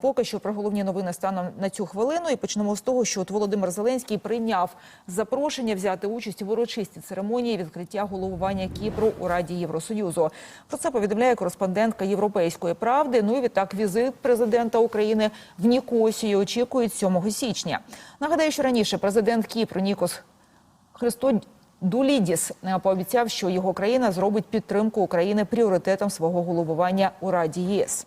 Поки що про головні новини станом на цю хвилину і почнемо з того, що от Володимир Зеленський прийняв запрошення взяти участь в урочистій церемонії відкриття головування Кіпру у Раді Євросоюзу. Про це повідомляє кореспондентка Європейської правди. Ну і відтак візит президента України в Нікосію очікують 7 січня. Нагадаю, що раніше президент Кіпру Нікос Христо Дулідіс е, пообіцяв, що його країна зробить підтримку України пріоритетом свого головування у Раді ЄС.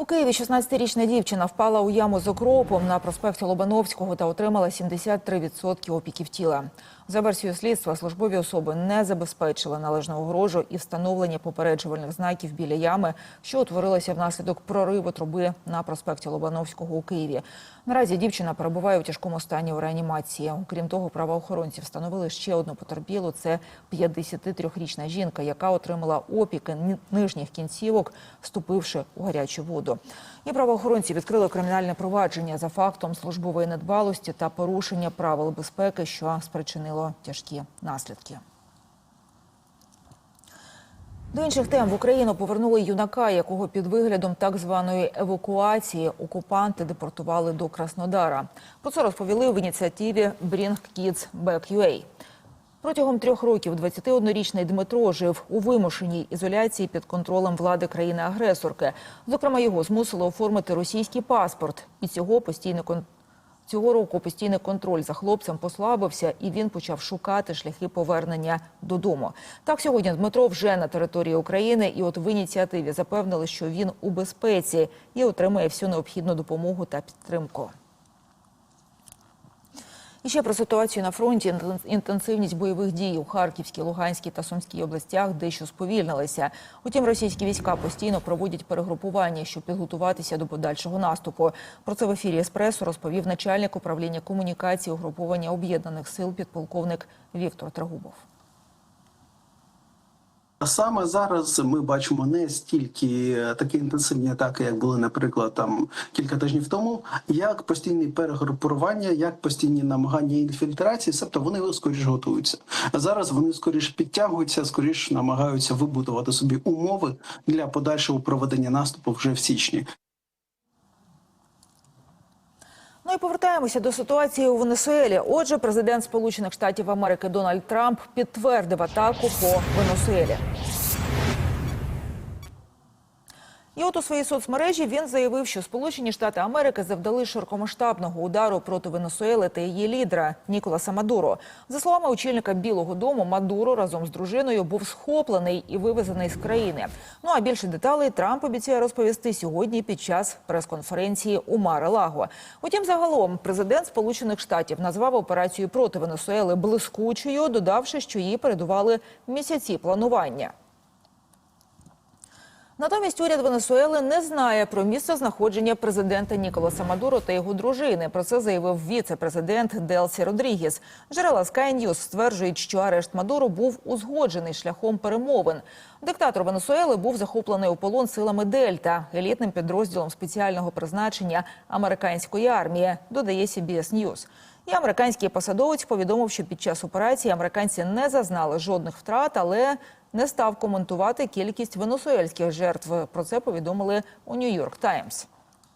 У Києві 16-річна дівчина впала у яму з окропом на проспекті Лобановського та отримала 73% опіків тіла. За версією слідства, службові особи не забезпечили належного огорожу і встановлення попереджувальних знаків біля ями, що утворилася внаслідок прориву труби на проспекті Лобановського у Києві. Наразі дівчина перебуває у тяжкому стані у реанімації. Окрім того, правоохоронці встановили ще одну потерпілу. Це 53-річна жінка, яка отримала опіки ни- нижніх кінцівок, вступивши у гарячу воду. І правоохоронці відкрили кримінальне провадження за фактом службової недбалості та порушення правил безпеки, що спричинило тяжкі наслідки. До інших тем в Україну повернули юнака, якого під виглядом так званої евакуації окупанти депортували до Краснодара. Про це розповіли в ініціативі Bring Kids Back UA. Протягом трьох років 21-річний Дмитро жив у вимушеній ізоляції під контролем влади країни-агресорки. Зокрема, його змусили оформити російський паспорт. І цього постійний кон... Цього року постійний контроль за хлопцем послабився, і він почав шукати шляхи повернення додому. Так, сьогодні Дмитро вже на території України, і от в ініціативі запевнили, що він у безпеці і отримає всю необхідну допомогу та підтримку. І ще про ситуацію на фронті. Інтенсивність бойових дій у Харківській, Луганській та Сумській областях дещо сповільнилася. Утім, російські війська постійно проводять перегрупування, щоб підготуватися до подальшого наступу. Про це в ефірі Еспресо розповів начальник управління комунікації угруповання об'єднаних сил підполковник Віктор Трагубов. Саме зараз ми бачимо не стільки е, такі інтенсивні атаки, як були, наприклад, там кілька тижнів тому, як постійні перегрупування, як постійні намагання інфільтрації, тобто вони скоріш готуються. Зараз вони скоріш підтягуються, скоріш намагаються вибудувати собі умови для подальшого проведення наступу вже в січні. Ну і повертаємося до ситуації у Венесуелі. Отже, президент Сполучених Штатів Америки Дональд Трамп підтвердив атаку по Венесуелі. І от у своїй соцмережі він заявив, що Сполучені Штати Америки завдали широкомасштабного удару проти Венесуели та її лідера Ніколаса Мадуро. За словами очільника Білого Дому, Мадуро разом з дружиною був схоплений і вивезений з країни. Ну а більше деталей Трамп обіцяє розповісти сьогодні під час прес-конференції у Маре-Лаго. Утім, загалом президент Сполучених Штатів назвав операцію проти Венесуели блискучою, додавши, що її передували місяці планування. Натомість уряд Венесуели не знає про місце знаходження президента Ніколаса Мадуро та його дружини. Про це заявив віце-президент Делсі Родрігес. Джерела Sky News стверджують, що арешт Мадуро був узгоджений шляхом перемовин. Диктатор Венесуели був захоплений у полон силами Дельта, елітним підрозділом спеціального призначення американської армії. Додає CBS News. І американський посадовець повідомив, що під час операції американці не зазнали жодних втрат, але не став коментувати кількість венесуельських жертв. Про це повідомили у Нью-Йорк Таймс.